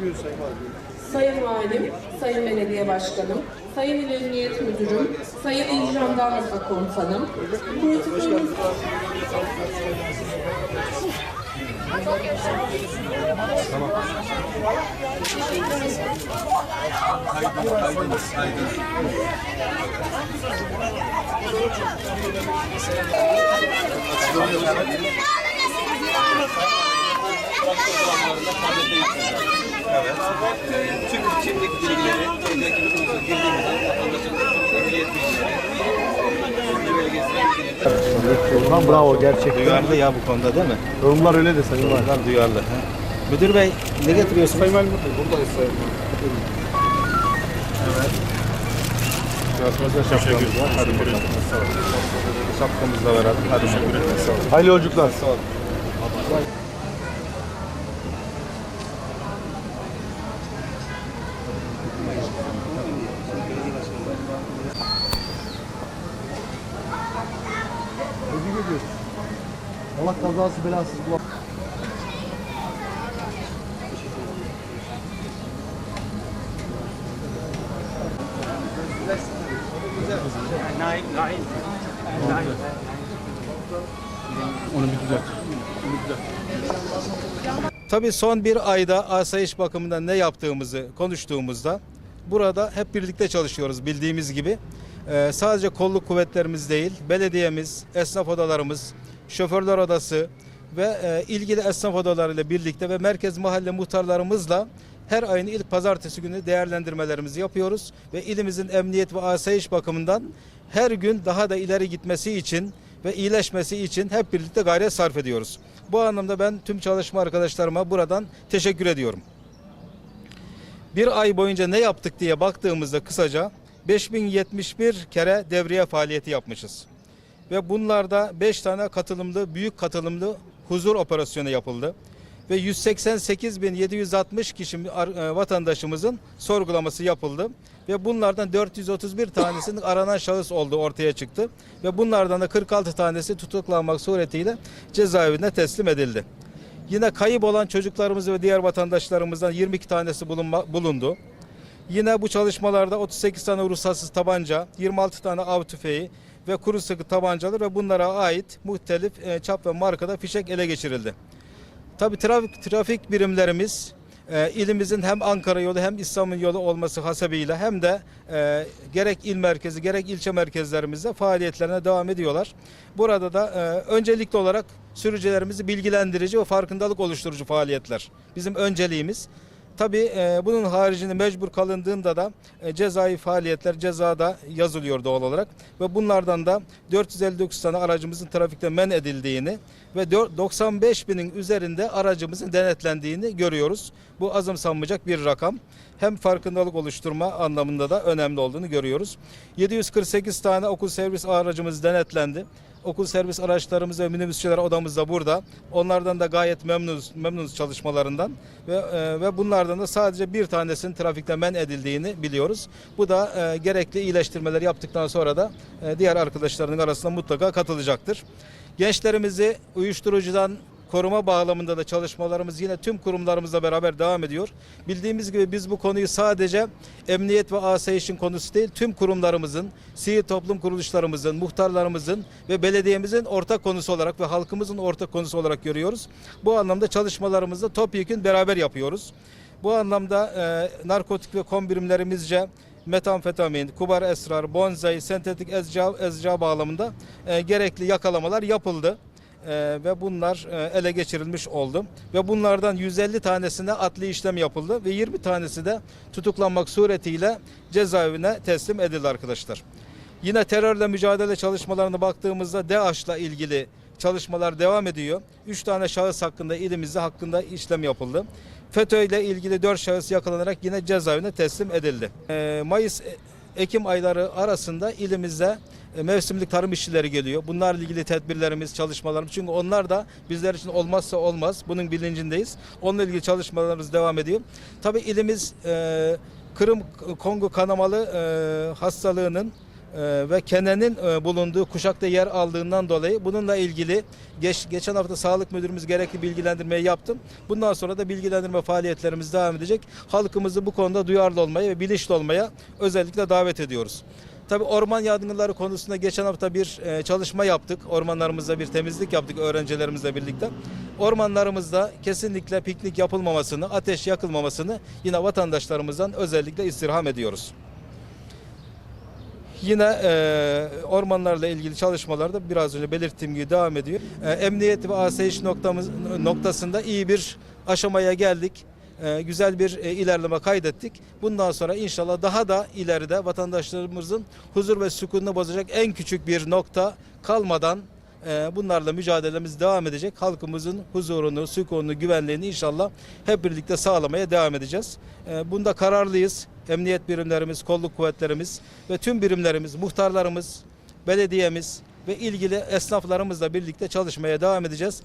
Buyur Sayın Valim. Sayın Valim, Sayın Belediye Başkanım, Sayın İl Emniyet Müdürüm, Sayın İl Jandarma Komutanım, Politikamız... Tüm içerideki bilgileri, özellikle bizim girdiğimizde vatandaşın ehliyet bilgileri, belgesini Ulan bravo gerçekten. Duyarlı ya bu konuda değil mi? Yorumlar öyle de Sayın Valim. Bunlar duyarlı. ha. Müdür Bey ne getiriyorsunuz? Sayın Valim buradayız Sayın. Evet. Şapkamız var. Hadi bakalım. Şapkamızla beraber. Hadi bakalım. Hayırlı yolculuklar. Sağ olun. Allah kazası belasız bulan. Tabii son bir ayda asayiş bakımından ne yaptığımızı konuştuğumuzda burada hep birlikte çalışıyoruz bildiğimiz gibi. Ee, sadece kolluk kuvvetlerimiz değil, belediyemiz, esnaf odalarımız, şoförler odası ve e, ilgili esnaf odalarıyla birlikte ve merkez mahalle muhtarlarımızla her ayın ilk pazartesi günü değerlendirmelerimizi yapıyoruz ve ilimizin emniyet ve asayiş bakımından her gün daha da ileri gitmesi için ve iyileşmesi için hep birlikte gayret sarf ediyoruz. Bu anlamda ben tüm çalışma arkadaşlarıma buradan teşekkür ediyorum. Bir ay boyunca ne yaptık diye baktığımızda kısaca 5071 kere devriye faaliyeti yapmışız. Ve bunlarda 5 tane katılımlı, büyük katılımlı huzur operasyonu yapıldı. Ve 188.760 kişi e, vatandaşımızın sorgulaması yapıldı. Ve bunlardan 431 tanesinin aranan şahıs olduğu ortaya çıktı. Ve bunlardan da 46 tanesi tutuklanmak suretiyle cezaevine teslim edildi. Yine kayıp olan çocuklarımız ve diğer vatandaşlarımızdan 22 tanesi bulundu. Yine bu çalışmalarda 38 tane ruhsatsız tabanca, 26 tane av tüfeği ve kuru sıkı tabancalar ve bunlara ait muhtelif e, çap ve markada fişek ele geçirildi. Tabii trafik, trafik birimlerimiz e, ilimizin hem Ankara yolu hem İstanbul yolu olması hasebiyle hem de e, gerek il merkezi gerek ilçe merkezlerimizde faaliyetlerine devam ediyorlar. Burada da öncelikli olarak sürücülerimizi bilgilendirici ve farkındalık oluşturucu faaliyetler bizim önceliğimiz. Tabii e, bunun haricinde mecbur kalındığında da e, cezai faaliyetler cezada yazılıyor doğal olarak ve bunlardan da 459 tane aracımızın trafikte men edildiğini ve 4 95 binin üzerinde aracımızın denetlendiğini görüyoruz. Bu azımsanmayacak bir rakam. Hem farkındalık oluşturma anlamında da önemli olduğunu görüyoruz. 748 tane okul servis aracımız denetlendi. Okul servis araçlarımız ve minibüsçüler odamız da burada. Onlardan da gayet memnunuz, memnunuz çalışmalarından ve e, ve bunlardan da sadece bir tanesinin trafikte men edildiğini biliyoruz. Bu da e, gerekli iyileştirmeler yaptıktan sonra da e, diğer arkadaşlarının arasında mutlaka katılacaktır. Gençlerimizi uyuşturucudan koruma bağlamında da çalışmalarımız yine tüm kurumlarımızla beraber devam ediyor. Bildiğimiz gibi biz bu konuyu sadece emniyet ve asayişin konusu değil, tüm kurumlarımızın, sivil toplum kuruluşlarımızın, muhtarlarımızın ve belediyemizin ortak konusu olarak ve halkımızın ortak konusu olarak görüyoruz. Bu anlamda çalışmalarımızda topyekun beraber yapıyoruz. Bu anlamda e, narkotik ve kom birimlerimizce metamfetamin, kubar esrar, bonzai, sentetik ezca, ezca bağlamında e, gerekli yakalamalar yapıldı. E, ve bunlar e, ele geçirilmiş oldu. Ve bunlardan 150 tanesine adli işlem yapıldı ve 20 tanesi de tutuklanmak suretiyle cezaevine teslim edildi arkadaşlar. Yine terörle mücadele çalışmalarına baktığımızda DAEŞ'la ilgili çalışmalar devam ediyor. 3 tane şahıs hakkında ilimizde hakkında işlem yapıldı. FETÖ ile ilgili 4 şahıs yakalanarak yine cezaevine teslim edildi. Ee, Mayıs Ekim ayları arasında ilimizde e, mevsimlik tarım işçileri geliyor. Bunlarla ilgili tedbirlerimiz, çalışmalarımız çünkü onlar da bizler için olmazsa olmaz. Bunun bilincindeyiz. Onunla ilgili çalışmalarımız devam ediyor. Tabii ilimiz e, Kırım Kongo kanamalı e, hastalığının ve Kene'nin e, bulunduğu kuşakta yer aldığından dolayı bununla ilgili geç, geçen hafta sağlık müdürümüz gerekli bilgilendirmeyi yaptım. Bundan sonra da bilgilendirme faaliyetlerimiz devam edecek. Halkımızı bu konuda duyarlı olmaya ve bilinçli olmaya özellikle davet ediyoruz. Tabii orman yangınları konusunda geçen hafta bir e, çalışma yaptık. Ormanlarımızda bir temizlik yaptık öğrencilerimizle birlikte. Ormanlarımızda kesinlikle piknik yapılmamasını, ateş yakılmamasını yine vatandaşlarımızdan özellikle istirham ediyoruz. Yine e, ormanlarla ilgili çalışmalarda biraz önce belirttiğim gibi devam ediyor. E, emniyet ve asayiş noktamız, noktasında iyi bir aşamaya geldik. E, güzel bir e, ilerleme kaydettik. Bundan sonra inşallah daha da ileride vatandaşlarımızın huzur ve sükununu bozacak en küçük bir nokta kalmadan e, bunlarla mücadelemiz devam edecek. Halkımızın huzurunu, sükununu, güvenliğini inşallah hep birlikte sağlamaya devam edeceğiz. E, bunda kararlıyız. Emniyet birimlerimiz, kolluk kuvvetlerimiz ve tüm birimlerimiz, muhtarlarımız, belediyemiz ve ilgili esnaflarımızla birlikte çalışmaya devam edeceğiz.